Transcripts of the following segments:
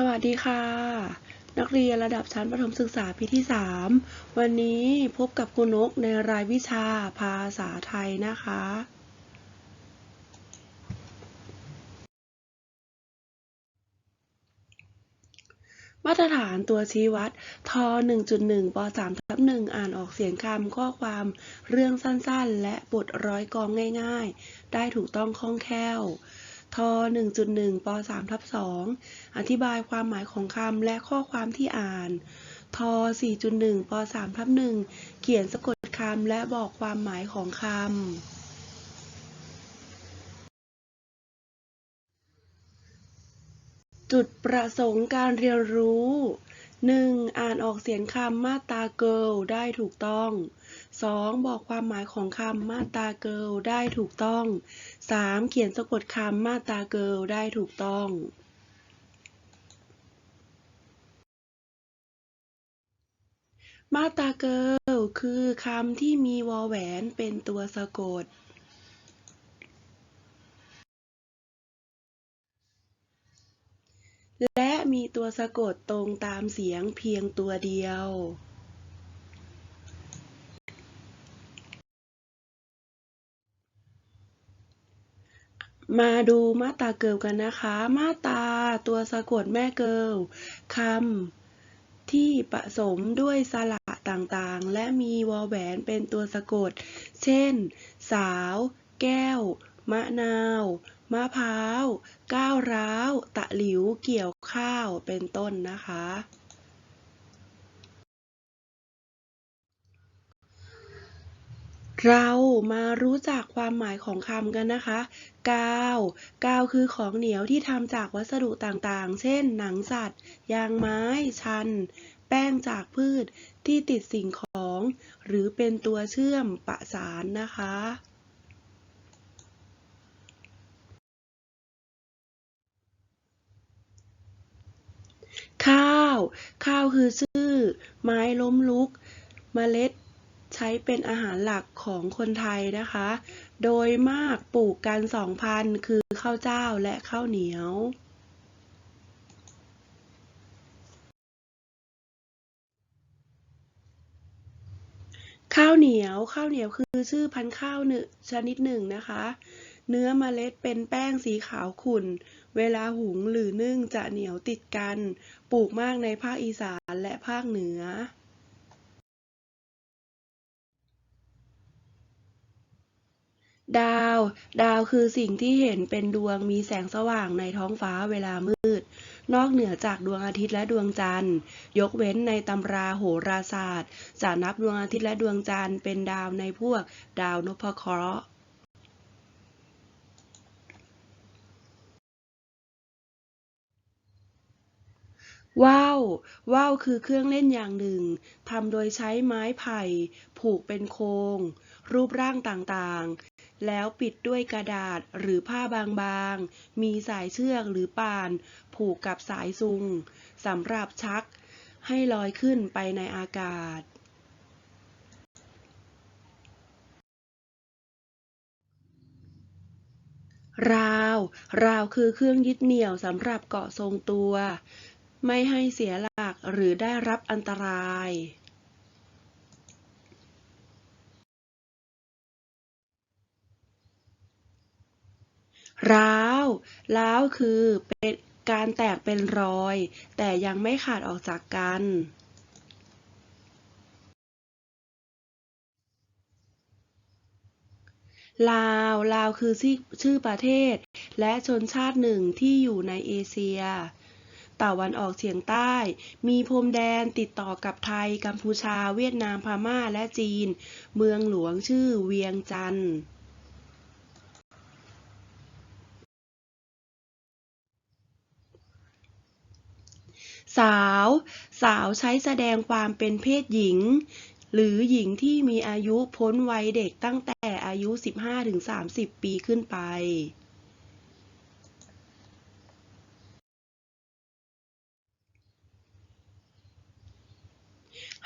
สวัสดีค่ะ นักเรียนระดับชั้นประถมศึกษาปีที่ 3 วันนี้พบกับคุณนกในรายวิชาภาษาไทยนะคะ มาตรฐานตัวชี้วัดท1.1ป3ทับ1อ่านออกเสียงคำข้อความเรื่องสั้นๆ และบทร้อยกองง่ายๆ ได้ถูกต้องคล่องแคล่ว ท1.1ป3ทับ2อธิบายความหมายของคำและข้อความที่อ่าน ท4.1ป3ทับ1เขียนสะกดคำและบอกความหมายของคำจุดประสงค์การเรียนรู้ 1. อ่านออกเสียงคำมาตา girl ได้ถูกต้อง 2. บอกความหมายของคำมาตา girl ได้ถูกต้อง 3. เขียนสะกดคำมาตา girl ได้ถูกต้อง มาตา girl คือคำที่มีวอแหวนเป็นตัวสะกด และมีตัวสะกดตรงตามเสียงเพียงตัวเดียว มาดูมาตาเกิลกันนะคะ มาตาตัวสะกดแม่เกิลคำที่ผสมด้วยสระต่างๆ และมีวอแหวนเป็นตัวสะกด เช่น สาว แก้ว มะนาว มะพร้าว ก้าวร้าว ตะหลิว เกี่ยวข้าว เป็นต้นนะคะ เรามารู้จักความหมายของคำกันนะคะ กาว กาวคือของเหนียวที่ทำจากวัสดุต่างๆ เช่น หนังสัตว์ ยางไม้ ชัน แป้งจากพืชที่ติดสิ่งของ หรือเป็นตัวเชื่อมประสานนะคะ ข้าว ข้าวคือชื่อ ไม้ล้มลุกเมล็ดใช้เป็นอาหารหลักของคนไทยนะคะ โดยมากปลูกกันสองพันคือข้าวเจ้าและข้าวเหนียว ข้าวเหนียว ข้าวเหนียวคือชื่อพันธุ์ข้าวหนึ่งชนิดหนึ่งนะคะ เนื้อเมล็ดเป็นแป้งสีขาวขุ่น เวลาหุงหรือนึ่งจะเหนียวติดกัน ปลูกมากในภาคอีสานและภาคเหนือ ดาว ดาวคือสิ่งที่เห็นเป็นดวงมีแสงสว่างในท้องฟ้าเวลามืด นอกเหนือจากดวงอาทิตย์และดวงจันทร์ ยกเว้นในตำราโหราศาสตร์ จะนับดวงอาทิตย์และดวงจันทร์เป็นดาวในพวกดาวนพเคราะห์ ว่าวว่าวคือเครื่องเล่นอย่างหนึ่งทำโดยใช้ไม้ไผ่ ผูกเป็นโครง รูปร่างต่างๆ แล้วปิดด้วยกระดาษหรือผ้าบางๆ มีสายเชือกหรือป่าน ผูกกับสายซุงสำหรับชัก ให้ลอยขึ้นไปในอากาศราว ราวคือเครื่องยึดเหนี่ยวสำหรับเกาะทรงตัว ไม่ให้เสียหลักหรือได้รับอันตราย ร้าวร้าวคือเป็นการแตกเป็นรอย แต่ยังไม่ขาดออกจากกัน ลาว ลาวคือชื่อประเทศ และชนชาติหนึ่งที่อยู่ในเอเชีย ตะวันออกเฉียงใต้ มีพรมแดนติดต่อกับไทย กัมพูชา เวียดนาม พม่า และจีน เมืองหลวงชื่อเวียงจันทร์สาว สาวใช้แสดงความเป็นเพศหญิง หรือหญิงที่มีอายุพ้นวัยเด็กตั้งแต่อายุ 15-30 ปีขึ้นไป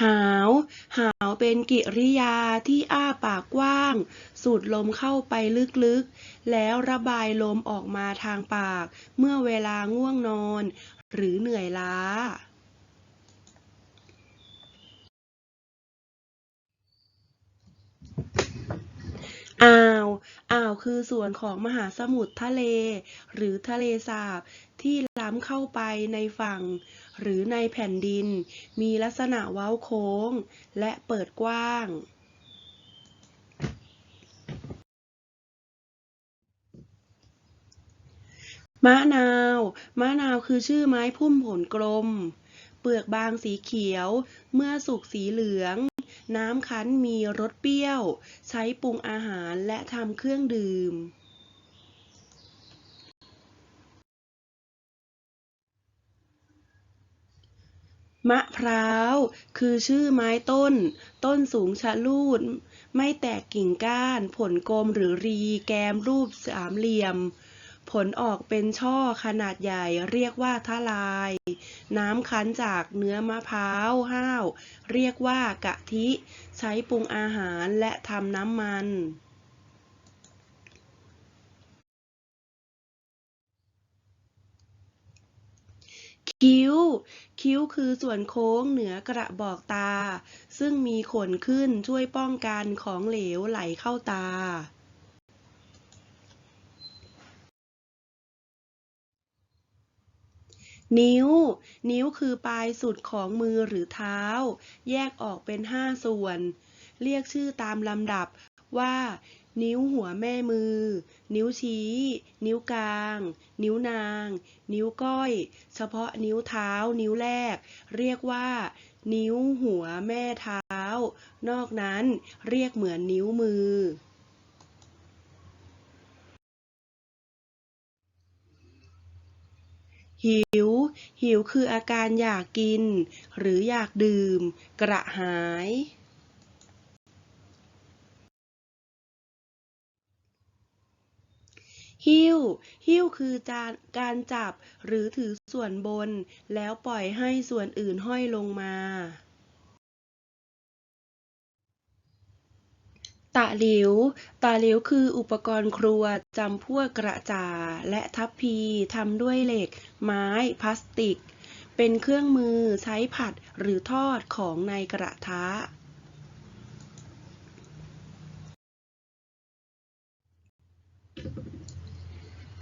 หาว หาวเป็นกิริยาที่อ้าปากกว้าง สูดลมเข้าไปลึกๆ แล้วระบายลมออกมาทางปาก เมื่อเวลาง่วงนอน หรือเหนื่อยล้า อ่าว อ่าวคือส่วนของมหาสมุทรทะเล หรือทะเลสาบที่ล้ำเข้าไปในฝั่ง หรือในแผ่นดิน มีลักษณะเว้าโค้ง และเปิดกว้างมะนาว มะนาวคือชื่อไม้พุ่มผลกลม เปลือกบางสีเขียว เมื่อสุกสีเหลือง น้ำคั้นมีรสเปรี้ยว ใช้ปรุงอาหารและทำเครื่องดื่ม มะพร้าว คือชื่อไม้ต้น ต้นสูงชะลูด ไม่แตกกิ่งก้าน ผลกลมหรือรี แกมรูปสามเหลี่ยม ผลออกเป็นช่อขนาดใหญ่เรียกว่าทะลาย น้ำคั้นจากเนื้อมะพร้าวห้าว เรียกว่ากะทิ ใช้ปรุงอาหารและทำน้ำมันคิ้ว คิ้วคือส่วนโค้งเหนือกระบอกตา ซึ่งมีขนขึ้นช่วยป้องกันของเหลวไหลเข้าตา นิ้ว นิ้วคือปลายสุดของมือหรือเท้า แยกออกเป็นห้าส่วน เรียกชื่อตามลำดับว่า นิ้วหัวแม่มือ นิ้วชี้ นิ้วกลาง นิ้วนาง นิ้วก้อย เฉพาะนิ้วเท้า นิ้วแรก เรียกว่า นิ้วหัวแม่เท้า นอกนั้นเรียกเหมือนนิ้วมือ หิว หิวคืออาการอยากกิน หรืออยากดื่ม กระหาย หิ้ว หิ้วคือการจับหรือถือส่วนบน แล้วปล่อยให้ส่วนอื่นห้อยลงมา ตะหลิว ตะหลิวคืออุปกรณ์ครัวจำพวกกระจาและทัพพีทำด้วยเหล็ก ไม้ พลาสติก เป็นเครื่องมือใช้ผัดหรือทอดของในกระทะ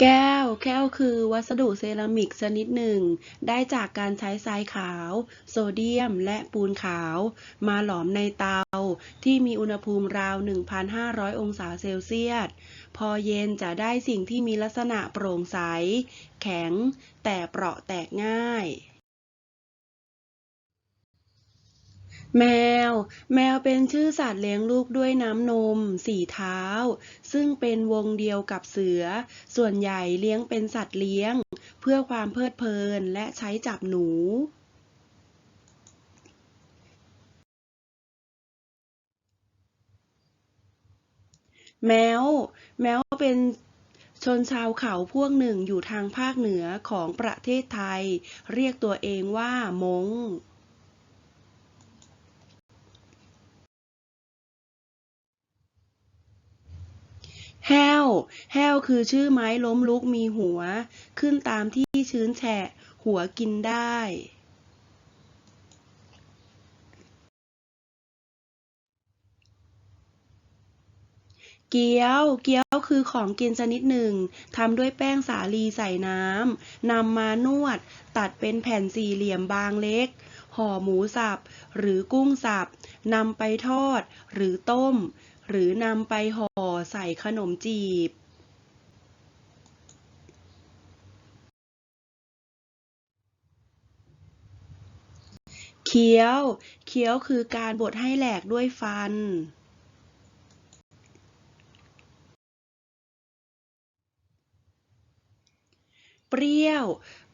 แก้ว แก้วคือวัสดุเซรามิกชนิดหนึ่ง ได้จากการใช้ทรายขาว โซเดียม และปูนขาว มาหลอมในเตา ที่มีอุณหภูมิราว 1,500 องศาเซลเซียส พอเย็นจะได้สิ่งที่มีลักษณะโปร่งใส แข็ง แต่เปราะแตกง่าย แมว แมวเป็นชื่อสัตว์เลี้ยงลูกด้วยน้ำนม สี่เท้า ซึ่งเป็นวงเดียวกับเสือ ส่วนใหญ่เลี้ยงเป็นสัตว์เลี้ยง เพื่อความเพลิดเพลินและใช้จับหนู แมว แมวเป็นชนชาวเขาพวกหนึ่งอยู่ทางภาคเหนือของประเทศไทย เรียกตัวเองว่าม้ง แห้ว แห้วคือชื่อไม้ล้มลุกมีหัว ขึ้นตามที่ชื้นแฉะ หัวกินได้เกี๊ยว เกี๊ยวคือของกินชนิดหนึ่งทำด้วยแป้งสาลีใส่น้ำนำมานวด ตัดเป็นแผ่นสี่เหลี่ยมบางเล็ก ห่อหมูสับ หรือกุ้งสับนำไปทอด หรือต้ม หรือนำไปห่อใส่ขนมจีบ เคี้ยว เคี้ยวคือการบดให้แหลกด้วยฟัน เปรี้ยว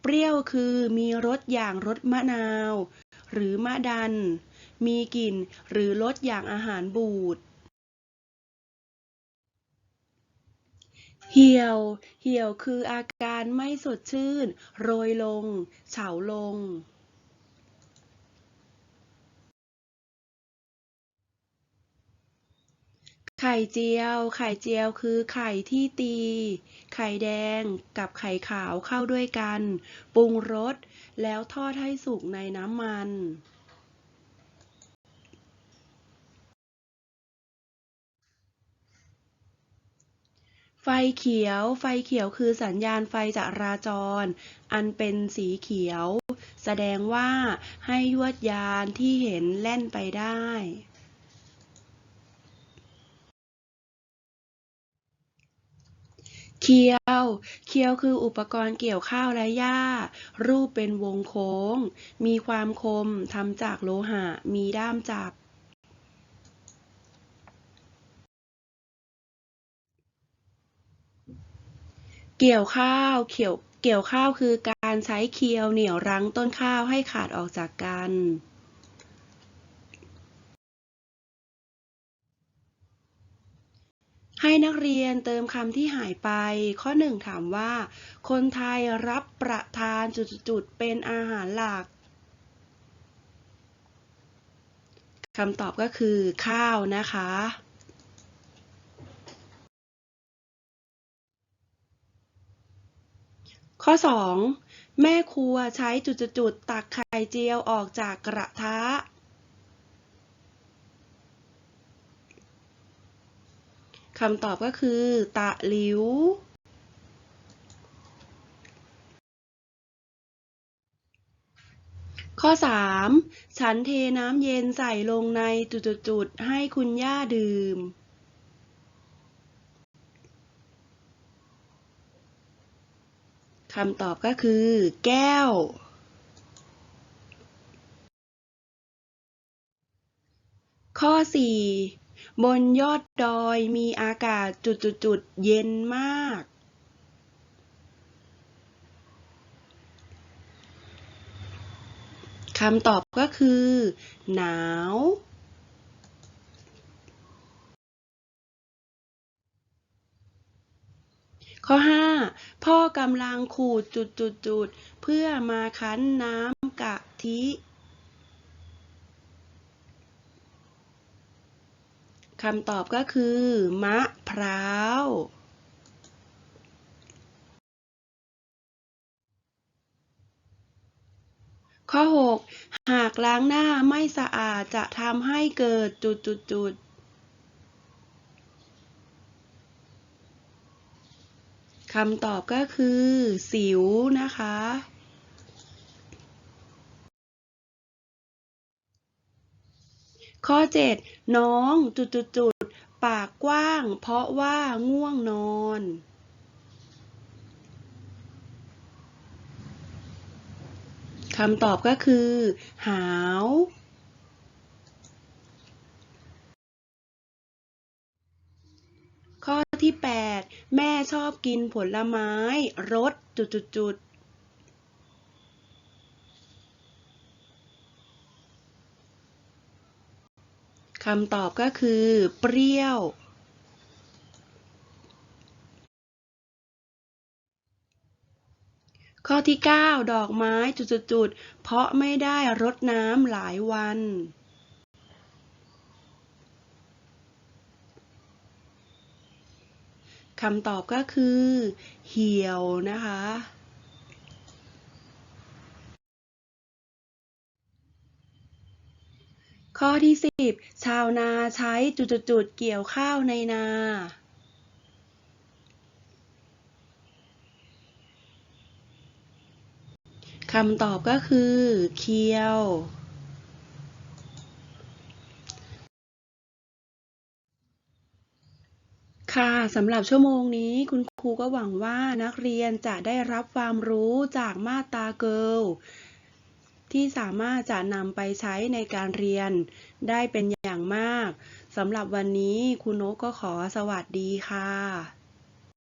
เปรี้ยวคือมีรสอย่างรสมะนาว หรือมะดัน มีกลิ่นหรือรสอย่างอาหารบูด เหี่ยว เหี่ยวคืออาการไม่สดชื่น โรยลง เฉาลง ไข่เจียว ไข่เจียวคือไข่ที่ตี ไข่แดงกับไข่ขาวเข้าด้วยกัน ปรุงรส แล้วทอดให้สุกในน้ำมัน ไฟเขียว ไฟเขียวคือสัญญาณไฟจราจร อันเป็นสีเขียว แสดงว่าให้ยวดยานที่เห็นแล่นไปได้ เคียว เคียวคืออุปกรณ์เกี่ยวข้าวและหญ้า รูปเป็นวงโค้ง มีความคมทำจากโลหะ มีด้ามจับ เกี่ยวข้าวเกี่ยวเกี่ยวข้าวคือการใช้เคียวเหนี่ยวรั้งต้นข้าวให้ขาดออกจากกัน ให้นักเรียนเติมคำที่หายไป ข้อหนึ่งถามว่า คนไทยรับประทานจุดๆเป็นอาหารหลักคำตอบก็คือข้าวนะคะ ข้อ 2 แม่ครัวใช้จุดๆตักไข่เจียวออกจากกระทะ คำตอบก็คือ ตะหลิว ข้อ 3 ฉันเทน้ำเย็นใส่ลงในจุดๆให้คุณย่าดื่ม คำตอบก็คือ แก้ว ข้อ 4 บนยอดดอยมีอากาศจุดๆๆเย็นมาก คำตอบก็คือ หนาว ข้อ 5 พ่อกำลังขูดจุดๆๆเพื่อมาคั้นน้ำกะทิ คำตอบก็คือ มะพร้าวข้อ 6 หากล้างหน้าไม่สะอาดจะทำให้เกิดจุดๆๆ คำตอบก็คือ สิวนะคะ ข้อ 7 น้องจุดๆๆปากกว้าง เพราะว่าง่วงนอน คำตอบก็คือ หาว ข้อ ที่ 8 แม่ชอบกินผลไม้รสจุดๆคำตอบก็คือ เปรี้ยว ข้อที่ 9 ดอกไม้จุดๆเพราะไม่ได้รดน้ำหลายวัน คำตอบก็คือ เหี่ยวนะคะ ข้อที่ 10 ชาวนาใช้จุดๆเกี่ยวข้าวในนาคำตอบก็คือ เคียว ค่ะสำหรับชั่วโมงนี้คุณครูก็หวังว่านักเรียนจะได้รับความรู้จากมาตราเกิลที่สามารถจะนำไปใช้ในการเรียนได้เป็นอย่างมากสำหรับวันนี้คุณนกก็ขอสวัสดีค่ะ